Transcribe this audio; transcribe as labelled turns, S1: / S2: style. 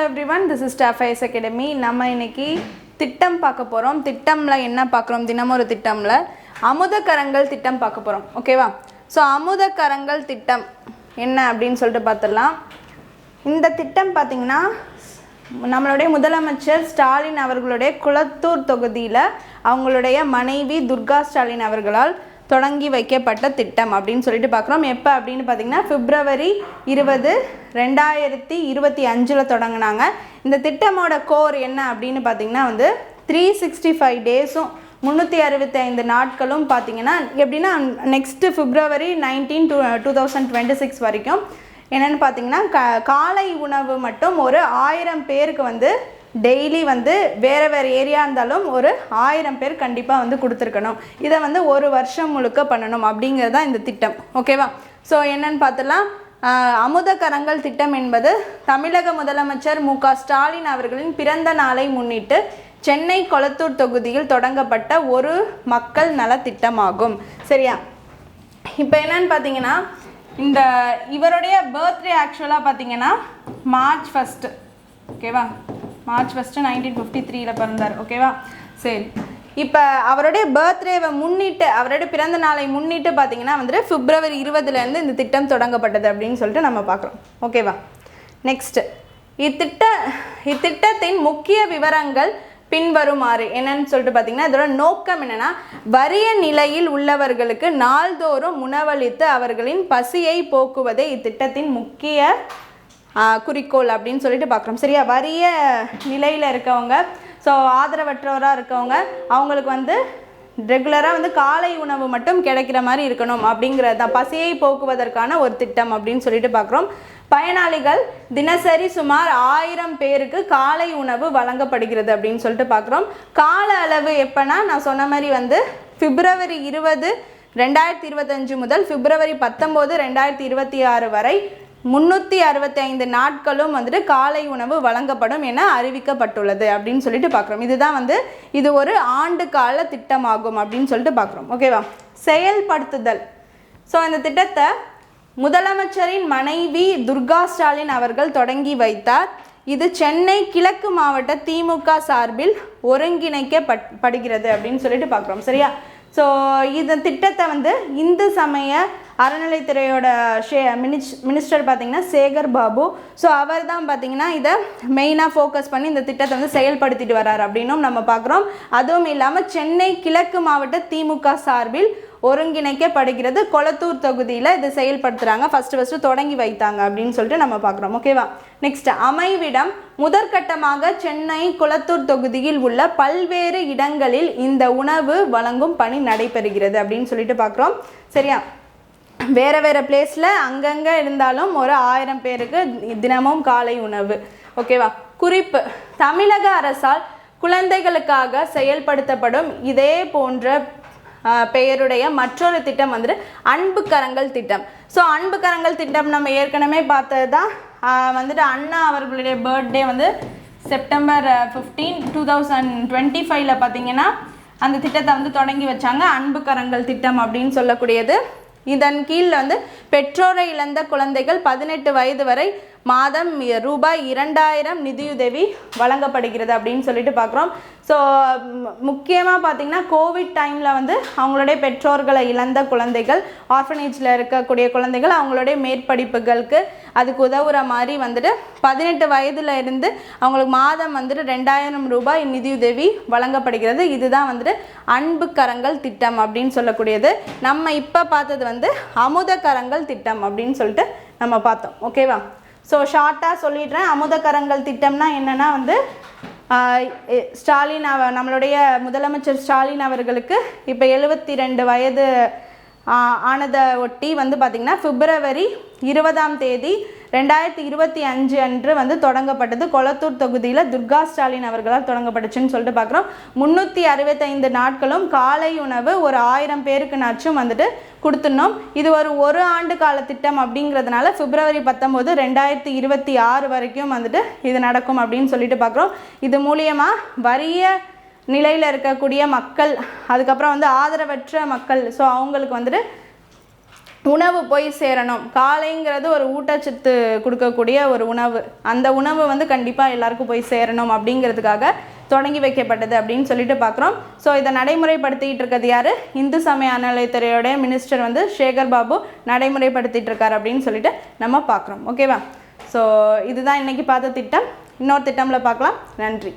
S1: Hello everyone this is ஸ்டாஃபைஸ் academy நம்ம இன்னைக்கு திட்டம் பார்க்க போகிறோம் திட்டமில் என்ன பார்க்குறோம்? தினமும் ஒரு திட்டமில் அமுதக்கரங்கள் திட்டம் பார்க்க போகிறோம் ஓகேவா ஸோ அமுதக்கரங்கள் திட்டம் என்ன அப்படின்னு சொல்லிட்டு பார்த்துடலாம். இந்த திட்டம் பார்த்திங்கன்னா நம்மளுடைய முதலமைச்சர் ஸ்டாலின் அவர்களுடைய குளத்தூர் தொகுதியில் அவங்களுடைய மனைவி துர்கா ஸ்டாலின் அவர்களால் தொடங்கி வைக்கப்பட்ட திட்டம் அப்படின்னு சொல்லிட்டு பார்க்குறோம். எப்போ அப்படின்னு பார்த்தீங்கன்னா பிப்ரவரி இருபது ரெண்டாயிரத்தி இருபத்தி அஞ்சில் தொடங்கினாங்க. இந்த திட்டமோட கோர் என்ன அப்படின்னு பார்த்தீங்கன்னா வந்து த்ரீ சிக்ஸ்டி ஃபைவ் டேஸும் முந்நூற்றி அறுபத்தைந்து நாட்களும் பார்த்தீங்கன்னா எப்படின்னா next February nineteen two two thousand twenty six வரைக்கும் என்னென்னு பார்த்தீங்கன்னா க காலை உணவு மட்டும் ஒரு ஆயிரம் பேருக்கு வந்து டெய்லி வந்து வேறு வேறு ஏரியா இருந்தாலும் ஒரு ஆயிரம் பேர் கண்டிப்பாக வந்து கொடுத்துருக்கணும். இதை வந்து ஒரு வருஷம் முழுக்க பண்ணணும் அப்படிங்கிறது தான் இந்த திட்டம். ஓகேவா ஸோ என்னன்னு பார்த்துலாம் அமுதகரங்கள் அமுத கரங்கள் திட்டம் என்பது தமிழக முதலமைச்சர் மு க ஸ்டாலின் அவர்களின் பிறந்த நாளை முன்னிட்டு சென்னை கொளத்தூர் தொகுதியில் தொடங்கப்பட்ட ஒரு மக்கள் நலத்திட்டமாகும் சரியா? இப்போ என்னன்னு பார்த்தீங்கன்னா இந்த இவருடைய பர்த்டே ஆக்சுவலாக பார்த்தீங்கன்னா மார்ச் ஃபஸ்ட்டு ஓகேவா மார்ச் ஃபஸ்ட்டு நைன்டீன் ஃபிஃப்டி த்ரீல பிறந்தார் ஓகேவா சரி. இப்போ அவருடைய பர்த்டேவை முன்னிட்டு அவருடைய பிறந்த நாளை முன்னிட்டு பார்த்தீங்கன்னா வந்துட்டு பிப்ரவரி இருபதுலேருந்து இந்த திட்டம் தொடங்கப்பட்டது அப்படின்னு சொல்லிட்டு நம்ம பார்க்குறோம் ஓகேவா நெக்ஸ்ட்டு இத்திட்ட இத்திட்டத்தின் முக்கிய விவரங்கள் பின்வருமாறு என்னன்னு சொல்லிட்டு பார்த்தீங்கன்னா இதோட நோக்கம் என்னென்னா வறிய நிலையில் உள்ளவர்களுக்கு நாள்தோறும் உணவளித்து அவர்களின் பசியை போக்குவதே இத்திட்டத்தின் முக்கிய குறிக்கோள் அப்படின்னு சொல்லிட்டு பார்க்குறோம். சரியா? வறிய நிலையில் இருக்கவங்க ஸோ ஆதரவற்றவராக இருக்கவங்க அவங்களுக்கு வந்து ரெகுலராக வந்து காலை உணவு மட்டும் கிடைக்கிற மாதிரி இருக்கணும் அப்படிங்கிறது தான். பசியை போக்குவதற்கான ஒரு திட்டம் அப்படின்னு சொல்லிட்டு பார்க்குறோம். பயனாளிகள் தினசரி சுமார் ஆயிரம் பேருக்கு காலை உணவு வழங்கப்படுகிறது அப்படின்னு சொல்லிட்டு பார்க்குறோம். கால அளவு எப்போனா நான் சொன்ன மாதிரி வந்து பிப்ரவரி இருபது ரெண்டாயிரத்தி இருபத்தஞ்சு முதல் பிப்ரவரி பத்தொம்போது ரெண்டாயிரத்தி இருபத்தி ஆறு வரை முந்நூற்றி அறுபத்தி ஐந்து நாட்களும் வந்துட்டு காலை உணவு வழங்கப்படும் என அறிவிக்கப்பட்டுள்ளது அப்படின்னு சொல்லிட்டு பார்க்குறோம் இதுதான் வந்து இது ஒரு ஆண்டு கால திட்டமாகும் அப்படின்னு சொல்லிட்டு பார்க்குறோம் ஓகேவா செயல்படுத்துதல். ஸோ இந்த திட்டத்தை முதலமைச்சரின் மனைவி துர்கா ஸ்டாலின் அவர்கள் தொடங்கி வைத்தார். இது சென்னை கிழக்கு மாவட்ட திமுக சார்பில் ஒருங்கிணைக்கப்படுகிறது அப்படின்னு சொல்லிட்டு பார்க்குறோம் சரியா? ஸோ இந்த திட்டத்தை வந்து இந்து சமய அறநிலைத்துறையோட ஷே மினிஸ் மினிஸ்டர் பார்த்தீங்கன்னா சேகர் பாபு. ஸோ அவர் தான் பார்த்தீங்கன்னா இதை மெயினாக ஃபோக்கஸ் பண்ணி இந்த திட்டத்தை வந்து செயல்படுத்திட்டு வரார் அப்படின்னும் நம்ம பார்க்குறோம். அதுவும் இல்லாமல் சென்னை கிழக்கு மாவட்ட திமுக சார்பில் ஒருங்கிணைக்கப்படுகிறது. கொளத்தூர் தொகுதியில் இதை செயல்படுத்துகிறாங்க ஃபஸ்ட்டு ஃபஸ்ட்டு தொடங்கி வைத்தாங்க அப்படின்னு சொல்லிட்டு நம்ம பார்க்குறோம். ஓகேவா நெக்ஸ்ட் அமைவிடம் முதற்கட்டமாக சென்னை குளத்தூர் தொகுதியில் உள்ள பல்வேறு இடங்களில் இந்த உணவு வழங்கும் பணி நடைபெறுகிறது அப்படின்னு சொல்லிட்டு பார்க்குறோம். சரியா? வேறு வேறு பிளேஸில் அங்கங்கே இருந்தாலும் ஒரு ஆயிரம் பேருக்கு தினமும் காலை உணவு. ஓகேவா குறிப்பு. தமிழக அரசால் குழந்தைகளுக்காக செயல்படுத்தப்படும் இதே போன்ற பெயருடைய மற்றொரு திட்டம் வந்து அன்பு கரங்கள் திட்டம். ஸோ அன்பு கரங்கள் திட்டம் நம்ம ஏற்கனவே பார்த்தது தான் வந்துட்டு அண்ணா அவர்களுடைய பர்த்டே வந்து September fifteen two thousand twenty ஃபைவ்ல பார்த்தீங்கன்னா அந்த திட்டத்தை வந்து தொடங்கி வச்சாங்க. அன்பு கரங்கள் திட்டம் அப்படின்னு சொல்லக்கூடியது. இதன் கீழ் வந்து பெற்றோரை இழந்த குழந்தைகள் பதினெட்டு வயது வரை மாதம் ரூபாய் இரண்டாயிரம் நிதியுதவி வழங்கப்படுகிறது அப்படின்னு சொல்லிட்டு பார்க்குறோம். ஸோ முக்கியமாக பார்த்தீங்கன்னா கோவிட் டைமில் வந்து அவங்களுடைய பெற்றோர்களை இழந்த குழந்தைகள் ஆர்ஃபனேஜில் இருக்கக்கூடிய குழந்தைகள் அவங்களுடைய மேற்படிப்புகளுக்கு அதுக்கு உதவுற மாதிரி வந்துட்டு பதினெட்டு வயதுல இருந்து அவங்களுக்கு மாதம் வந்துட்டு ரெண்டாயிரம் ரூபாய் நிதியுதவி வழங்கப்படுகிறது. இதுதான் வந்துட்டு அன்பு கரங்கள் திட்டம் அப்படின்னு சொல்லக்கூடியது. நம்ம இப்போ பார்த்தது வந்து அமுத கரங்கள் திட்டம் அப்படின்னு சொல்லிட்டு நம்ம பார்த்தோம். ஓகேவா ஸோ ஷார்ட்டாக சொல்லிடுறேன். அமுதக்கரங்கள் திட்டம்னா என்னென்னா வந்து ஸ்டாலின் அவ நம்மளுடைய முதலமைச்சர் ஸ்டாலின் அவர்களுக்கு இப்போ எழுபத்தி ரெண்டு வயது ஆனதை ஒட்டி வந்து பார்த்திங்கன்னா பிப்ரவரி இருபதாம் தேதி ரெண்டாயிரத்தி இருபத்தி அஞ்சு அன்று வந்து தொடங்கப்பட்டது. கொளத்தூர் தொகுதியில் துர்கா ஸ்டாலின் அவர்களால் தொடங்கப்பட்டுச்சுன்னு சொல்லிட்டு பார்க்குறோம் முந்நூற்றி அறுபத்தைந்து நாட்களும் காலை உணவு ஒரு ஆயிரம் பேருக்கு நாச்சும் வந்துட்டு கொடுத்துடணும். இது ஒரு ஒரு ஆண்டு கால திட்டம் அப்படிங்கிறதுனால பிப்ரவரி பத்தொம்போது ரெண்டாயிரத்தி இருபத்தி ஆறு வரைக்கும் வந்துட்டு இது நடக்கும் அப்படின்னு சொல்லிட்டு பார்க்குறோம் இது மூலியமாக வறிய நிலையில் இருக்கக்கூடிய மக்கள் அதுக்கப்புறம் வந்து ஆதரவற்ற மக்கள் ஸோ அவங்களுக்கு வந்துட்டு உணவு போய் சேரணும். காலைங்கிறது ஒரு ஊட்டச்சத்து கொடுக்கக்கூடிய ஒரு உணவு. அந்த உணவு வந்து கண்டிப்பாக எல்லாருக்கும் போய் சேரணும் அப்படிங்கிறதுக்காக தொடங்கி வைக்கப்பட்டது அப்படின்னு சொல்லிட்டு பார்க்குறோம் ஸோ இதை நடைமுறைப்படுத்திக்கிட்டு இருக்கிறது யார்? இந்து சமய அறநிலையத்துறையோடைய மினிஸ்டர் வந்து சேகர் பாபு நடைமுறைப்படுத்திட்டு இருக்கார் அப்படின்னு சொல்லிட்டு நம்ம பார்க்குறோம் ஓகேவா ஸோ இதுதான் இன்றைக்கி பார்த்த திட்டம். இன்னொரு திட்டமில் பார்க்கலாம். நன்றி.